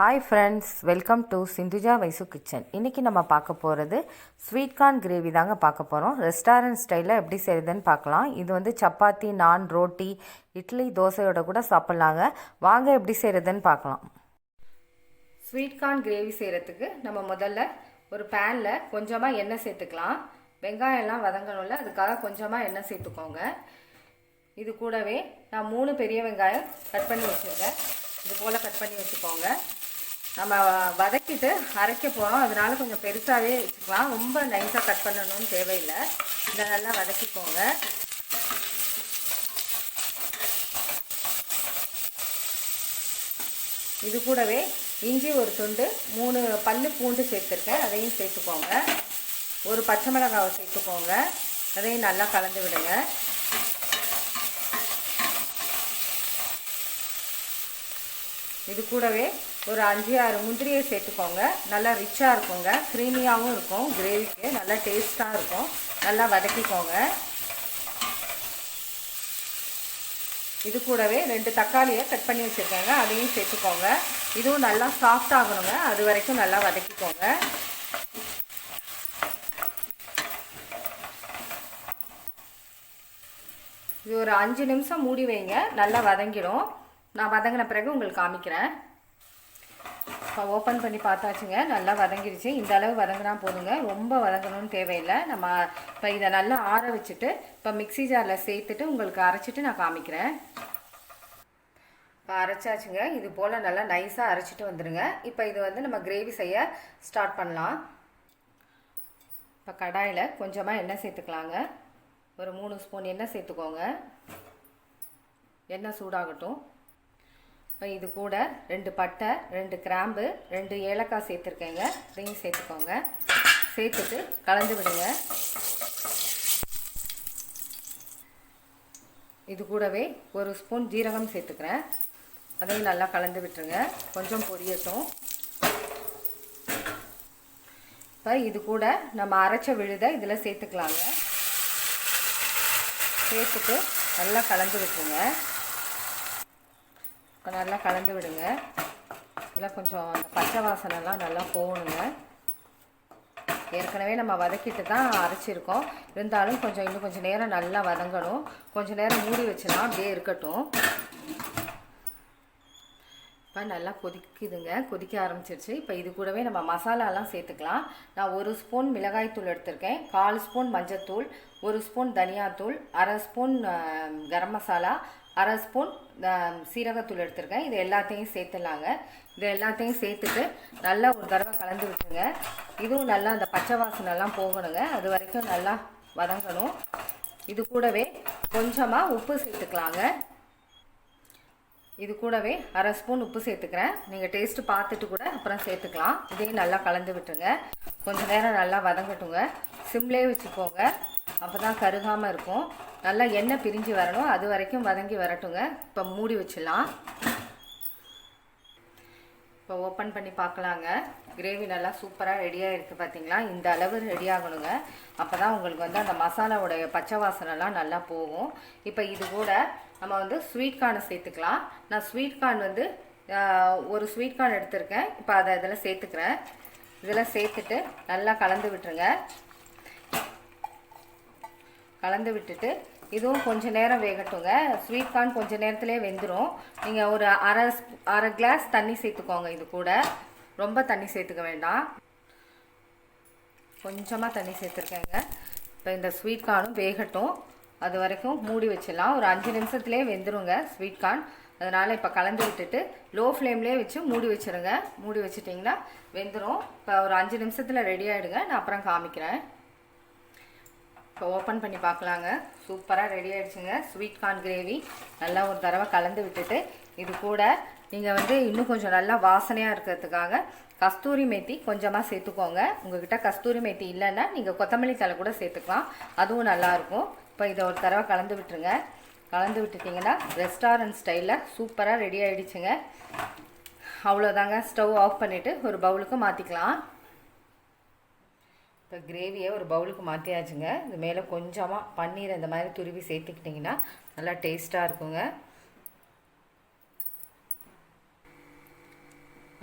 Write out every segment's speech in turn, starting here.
Hi friends welcome to Sindhuja Vaishu kitchen இன்றைக்கி நம்ம பார்க்க போகிறது ஸ்வீட் கார்ன் கிரேவி தாங்க பார்க்க போகிறோம் ரெஸ்டாரண்ட் ஸ்டைலில் எப்படி செய்யுதுன்னு பார்க்கலாம். இது வந்து சப்பாத்தி நான் ரோட்டி இட்லி தோசையோட கூட சாப்பிட்லாங்க. வாங்க எப்படி செய்கிறதுன்னு பார்க்கலாம். ஸ்வீட் கார்ன் கிரேவி செய்கிறதுக்கு நம்ம முதல்ல ஒரு பேனில் கொஞ்சமாக எண்ணெய் சேர்த்துக்கலாம். வெங்காயம்லாம் வதங்கணும்ல அதுக்காக கொஞ்சமாக எண்ணெய் சேர்த்துக்கோங்க. இது கூடவே நான் மூணு பெரிய வெங்காயம் கட் பண்ணி வச்சுருக்கேன். இது போல் கட் பண்ணி வச்சுக்கோங்க. நம்ம வதக்கிட்டு அரைக்க போகிறோம் அதனால கொஞ்சம் பெருசாகவே வச்சுக்கலாம். ரொம்ப நைஸாக கட் பண்ணணும்னு தேவையில்லை. இதை நல்லா வதக்கிக்கோங்க. இது கூடவே இஞ்சி ஒரு துண்டு மூணு பல் பூண்டு சேர்த்துருக்கேன். அதையும் சேர்த்துக்கோங்க. ஒரு பச்சை மிளகாவை சேர்த்துக்கோங்க. அதையும் நல்லா கலந்து விடுங்க. இது கூடவே ஒரு அஞ்சு ஆறு முந்திரியை சேர்த்துக்கோங்க. நல்லா ரிச்சாக இருக்குங்க. க்ரீமியாகவும் இருக்கும். கிரேவிக்கு நல்லா டேஸ்ட்டாக இருக்கும். நல்லா வதக்கிக்கோங்க. இது கூடவே ரெண்டு தக்காளியை கட் பண்ணி வச்சுருக்கேங்க. அதையும் சேர்த்துக்கோங்க. இதுவும் நல்லா சாஃப்ட் ஆகணுங்க. அது வரைக்கும் நல்லா வதக்கிக்கோங்க. இது ஒரு அஞ்சு நிமிஷம் மூடி வைங்க. நல்லா வதங்கிடும். நான் வதங்கின பிறகு உங்களுக்கு காமிக்கிறேன். இப்போ ஓப்பன் பண்ணி பார்த்தாச்சுங்க. நல்லா வதங்கிடுச்சு இந்த அளவு வதங்கினா போதுங்க. ரொம்ப வதங்கணும்னு தேவையில்லை. நம்ம இப்போ இதை நல்லா ஆற வச்சுட்டு இப்போ மிக்சி ஜாரில் சேர்த்துட்டு உங்களுக்கு அரைச்சிட்டு நான் காமிக்கிறேன். இப்போ அரைச்சாச்சுங்க. இது போல் நல்லா நைஸாக அரைச்சிட்டு வந்துடுங்க இப்போ இது வந்து நம்ம கிரேவி செய்ய ஸ்டார்ட் பண்ணலாம். இப்போ கடாயில் கொஞ்சமாக எண்ணெய் சேர்த்துக்கலாங்க. ஒரு மூணு ஸ்பூன் எண்ணெய் சேர்த்துக்கோங்க. எண்ணெய் சூடாகட்டும். இது கூட ரெண்டு பட்டை ரெண்டு கிராம்பு ரெண்டு ஏலக்காய் சேர்த்துருக்கேங்க. இதையும் சேர்த்துக்கோங்க. சேர்த்துட்டு கலந்து விடுங்க. இது கூடவே ஒரு ஸ்பூன் ஜீரகம் சேர்த்துக்கிறேன். அதையும் நல்லா கலந்து விட்டுருங்க. கொஞ்சம் பொரியட்டும். இப்போ இது கூட நம்ம அரைச்ச விழுதை இதில் சேர்த்துக்கலாங்க. சேர்த்துட்டு நல்லா கலந்து விட்டுருங்க. நல்லா கலந்து விடுங்க. இதில் கொஞ்சம் அந்த பச்சை வாசனைலாம் நல்லா போகணுங்க. ஏற்கனவே நம்ம வதக்கிட்டு தான் அரைச்சிருக்கோம். இருந்தாலும் கொஞ்சம் இன்னும் கொஞ்சம் நேரம் நல்லா வதங்கணும். கொஞ்சம் நேரம் மூடி வச்சுனா அப்படியே இருக்கட்டும். இப்போ நல்லா கொதிக்குதுங்க. கொதிக்க ஆரம்பிச்சிருச்சு. இப்போ இது கூடவே நம்ம மசாலாலாம் சேர்த்துக்கலாம். நான் ஒரு ஸ்பூன் மிளகாய்த்தூள் எடுத்திருக்கேன். கால் ஸ்பூன் மஞ்சத்தூள் ஒரு ஸ்பூன் தனியாத்தூள் அரை ஸ்பூன் கரம் மசாலா அரை ஸ்பூன் சீரகத்தூள் எடுத்துருக்கேன். இது எல்லாத்தையும் சேர்த்துலாங்க. இது எல்லாத்தையும் சேர்த்துட்டு நல்லா ஒரு தடவை கலந்து விட்டுருங்க. இதுவும் நல்லா அந்த பச்சை வாசனைலாம் போகணுங்க. அது வரைக்கும் நல்லா வதங்கணும். இது கூடவே கொஞ்சமாக உப்பு சேர்த்துக்கலாங்க. இது கூடவே அரை ஸ்பூன் உப்பு சேர்த்துக்கிறேன். நீங்கள் டேஸ்ட்டு பார்த்துட்டு கூட அப்புறம் சேர்த்துக்கலாம். இதையும் நல்லா கலந்து விட்டுருங்க. கொஞ்சம் நேரம் நல்லா வதங்கட்டுங்க. சிம்லே வச்சுக்கோங்க. அப்போ தான் கருகாமல் இருக்கும். நல்லா எண்ணெய் பிரிஞ்சு வரணும். அது வரைக்கும் வதங்கி வரட்டுங்க. இப்போ மூடி வச்சிடலாம். இப்போ ஓப்பன் பண்ணி பார்க்கலாங்க. கிரேவி நல்லா சூப்பராக ரெடியாக இருக்குது பார்த்தீங்களா இந்த அளவு ரெடி ஆகணுங்க. அப்போ தான் உங்களுக்கு வந்து அந்த மசாலாவுடைய பச்சை வாசனைலாம் நல்லா போகும். இப்போ இது கூட நம்ம வந்து ஸ்வீட் கார்னை சேர்த்துக்கலாம். நான் ஸ்வீட் கார்ன் வந்து ஒரு ஸ்வீட் கார்ன் எடுத்திருக்கேன். இப்போ அதை இதில் சேர்த்துக்கிறேன். இதெல்லாம் சேர்த்துட்டு நல்லா கலந்து விட்டுருங்க. கலந்து விட்டுட்டு இதுவும் கொஞ்சம் நேரம் வேகட்டுங்க. ஸ்வீட் கார்ன் கொஞ்சம் நேரத்துலேயே வெந்துடும் நீங்கள் ஒரு அரை அரை கிளாஸ் தண்ணி சேர்த்துக்கோங்க இது கூட. ரொம்ப தண்ணி சேர்த்துக்க வேண்டாம். கொஞ்சமாக தண்ணி சேர்த்துருக்கேங்க. இப்போ இந்த ஸ்வீட் கார்னும் வேகட்டும். அது வரைக்கும் மூடி வச்சிடலாம். ஒரு அஞ்சு நிமிஷத்துலேயே வெந்துருங்க ஸ்வீட் கார்ன் அதனால் இப்போ கலந்து விட்டுட்டு லோ ஃப்ளேம்லேயே வச்சு மூடி வச்சுருங்க. மூடி வச்சுட்டிங்கன்னா வெந்துடும் இப்போ ஒரு அஞ்சு நிமிஷத்தில் ரெடி ஆகிடுங்க நான் அப்புறம் காமிக்கிறேன். இப்போ ஓப்பன் பண்ணி பார்க்கலாங்க. சூப்பராக ரெடி ஆகிடுச்சுங்க ஸ்வீட் கார்ன் கிரேவி நல்லா ஒரு தடவை கலந்து விட்டுட்டு இது கூட நீங்கள் வந்து இன்னும் கொஞ்சம் நல்லா வாசனையாக இருக்கிறதுக்காக கஸ்தூரி மேத்தி கொஞ்சமாக சேர்த்துக்கோங்க. உங்ககிட்ட கஸ்தூரி மேத்தி இல்லைன்னா நீங்கள் கொத்தமல்லி தலை கூட சேர்த்துக்கலாம். அதுவும் நல்லாயிருக்கும் இப்போ இதை ஒரு தடவை கலந்து விட்டுருங்க. கலந்து விட்டுட்டிங்கன்னா ரெஸ்டாரண்ட் ஸ்டைலில் சூப்பராக ரெடி ஆகிடுச்சுங்க அவ்வளோதாங்க ஸ்டவ் ஆஃப் பண்ணிவிட்டு ஒரு பவுலுக்கு மாற்றிக்கலாம் இப்போ கிரேவியை ஒரு பவுலுக்கு மாற்றியாச்சுங்க இது மேலே கொஞ்சமாக பன்னீர் இந்த மாதிரி துருவி சேர்த்துக்கிட்டிங்கன்னா நல்லா டேஸ்ட்டாக இருக்குங்க.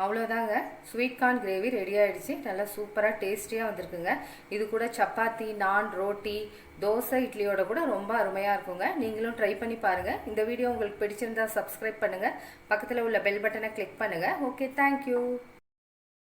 அவ்வளோதாங்க. ஸ்வீட் கார்ன் கிரேவி ரெடி ஆகிடுச்சு நல்லா சூப்பராக டேஸ்டியாக வந்திருக்குங்க. இது கூட சப்பாத்தி நான் ரோட்டி தோசை இட்லியோட கூட ரொம்ப அருமையாக இருக்குங்க. நீங்களும் ட்ரை பண்ணி பாருங்கள் இந்த வீடியோ உங்களுக்கு பிடிச்சிருந்தா சப்ஸ்கிரைப் பண்ணுங்கள் பக்கத்தில் உள்ள பெல் பட்டனை கிளிக் பண்ணுங்கள் ஓகே தேங்க்யூ